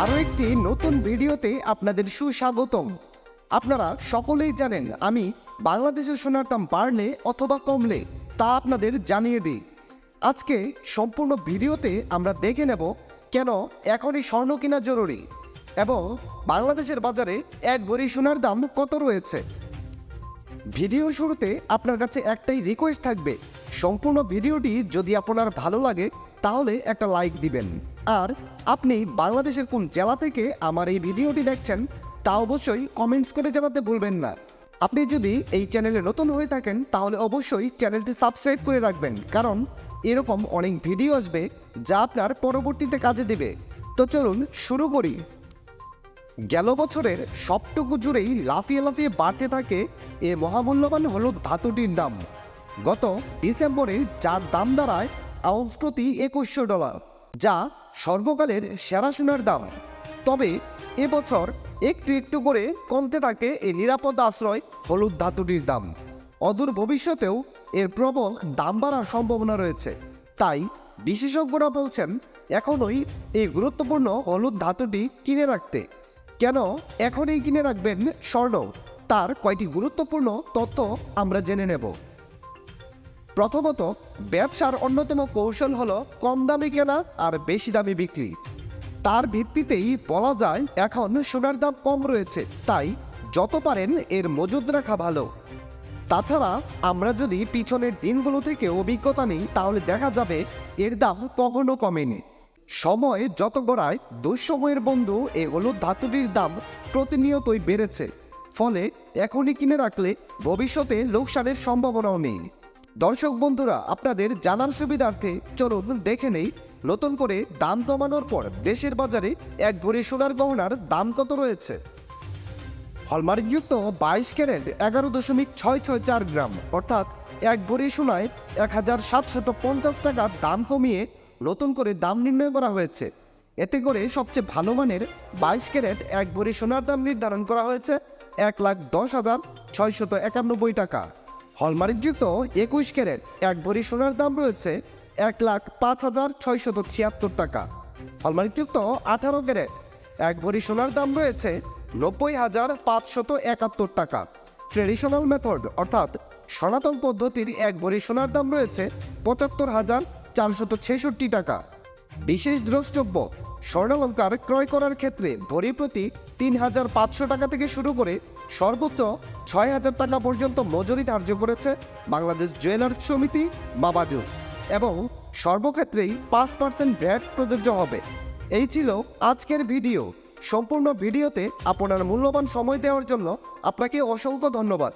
আরও একটি নতুন ভিডিওতে আপনাদের সুস্বাগতম। আপনারা সকলেই জানেন আমি বাংলাদেশের সোনার দাম বাড়লে অথবা কমলে, তা আপনাদের জানিয়ে দিই। আজকে সম্পূর্ণ ভিডিওতে আমরা দেখে নেব কেন এখনই স্বর্ণ কেনা জরুরি এবং বাংলাদেশের বাজারে এক ভরি সোনার দাম কত রয়েছে। ভিডিও শুরুতে আপনার কাছে একটাই রিকোয়েস্ট থাকবে, সম্পূর্ণ ভিডিওটি যদি আপনার ভালো লাগে তাহলে একটা লাইক দিবেন। আর আপনি বাংলাদেশের কোন জেলা থেকে আমার এই ভিডিওটি দেখছেন, তা অবশ্যই কমেন্টস করে জানাতে ভুলবেন না। আপনি যদি এই চ্যানেলে নতুন হয়ে থাকেন, তাহলে অবশ্যই চ্যানেলটি সাবস্ক্রাইব করে রাখবেন, কারণ এরকম অনেক ভিডিও আসবে যা আপনার পরবর্তীতে কাজে দেবে। তো চলুন শুরু করি। গেল বছরের সবটুকু জুড়েই লাফিয়ে লাফিয়ে বাড়তে থাকে এ মহামূল্যবান হলুদ ধাতুটির দাম। গত ডিসেম্বরে যার দাম দাঁড়ায় আউন্স প্রতি একুশশো ডলার। যা সর্বকালের সেরা সোনার দাম। তবে এবছর একটু একটু করে কমতে থাকে এই নিরাপদ আশ্রয় হলুদ ধাতুটির দাম। অদূর ভবিষ্যতেও এর প্রবল দাম বাড়ার সম্ভাবনা রয়েছে। তাই বিশেষজ্ঞরা বলছেন, এখনই এই গুরুত্বপূর্ণ হলুদ ধাতুটি কিনে রাখতে। কেন এখনই কিনে রাখবেন স্বর্ণ? তার কয়টি গুরুত্বপূর্ণ তথ্য আমরা জেনে নেব। প্রথমত, ব্যবসার অন্যতম কৌশল হলো কম দামে কেনা আর বেশি দামে বিক্রি। তার ভিত্তিতেই বলা যায়, এখন সোনার দাম কম রয়েছে, তাই যত পারেন এর মজুদ রাখা ভালো। তাছাড়া, আমরা যদি পিছনের দিনগুলো থেকে অভিজ্ঞতা নিই, তাহলে দেখা যাবে এর দাম কখনো কমেনি। সময় যত গড়ায়, দুঃসময়ের বন্ধু হলুদ ধাতুটির দাম প্রতিনিয়তই বেড়েছে। ফলে এখনই কিনে রাখলে ভবিষ্যতে লোকসানের সম্ভাবনাও নেই। দর্শক বন্ধুরা, আপনাদের জানার সুবিধার্থে চলুন দেখে নেই, নতুন করে দাম কমানোর পর দেশের বাজারে এক ভরি সোনার গহনার দাম কত রয়েছে? হলমার্কযুক্ত বাইশ ক্যারেট এগারো দশমিক ছয় ছয় চার গ্রাম, অর্থাৎ এক ভরি সোনায় এক হাজার সাতশত পঞ্চাশ টাকা দাম কমিয়ে নতুন করে দাম নির্ণয় করা হয়েছে। এতে করে সবচেয়ে ভালো মানের বাইশ ক্যারেট এক ভরি সোনার দাম নির্ধারণ করা হয়েছে এক লাখ দশ হাজার ছয়শত একানব্বই টাকা। হলমার্কযুক্ত একুশ ক্যারেট, এক ভরি সোনার দাম রয়েছে এক লাখ পাঁচ হাজার ছয়শত ছিয়াত্তর টাকা। হলমার্কযুক্ত আঠারো ক্যারেট, এক ভরি সোনার দাম রয়েছে নব্বই হাজার পাঁচশত একাত্তর টাকা। ট্রেডিশনাল মেথড, অর্থাৎ সনাতন পদ্ধতির এক ভরি সোনার দাম রয়েছে পঁচাত্তর হাজার চারশত ছেষট্টি টাকা। বিশেষ দ্রষ্টব্য, স্বর্ণালঙ্কার ক্রয় করার ক্ষেত্রে ভরি প্রতি তিন হাজার পাঁচশো টাকা থেকে শুরু করে সর্বোচ্চ ছয় হাজার টাকা পর্যন্ত মজুরি ধার্য করেছে বাংলাদেশ জুয়েলার্স সমিতি বাবা বাবাজুস। এবং সর্বক্ষেত্রেই পাঁচ পার্সেন্ট ভ্যাট প্রযোজ্য হবে। এই ছিল আজকের ভিডিও। সম্পূর্ণ ভিডিওতে আপনার মূল্যবান সময় দেওয়ার জন্য আপনাকে অসংখ্য ধন্যবাদ।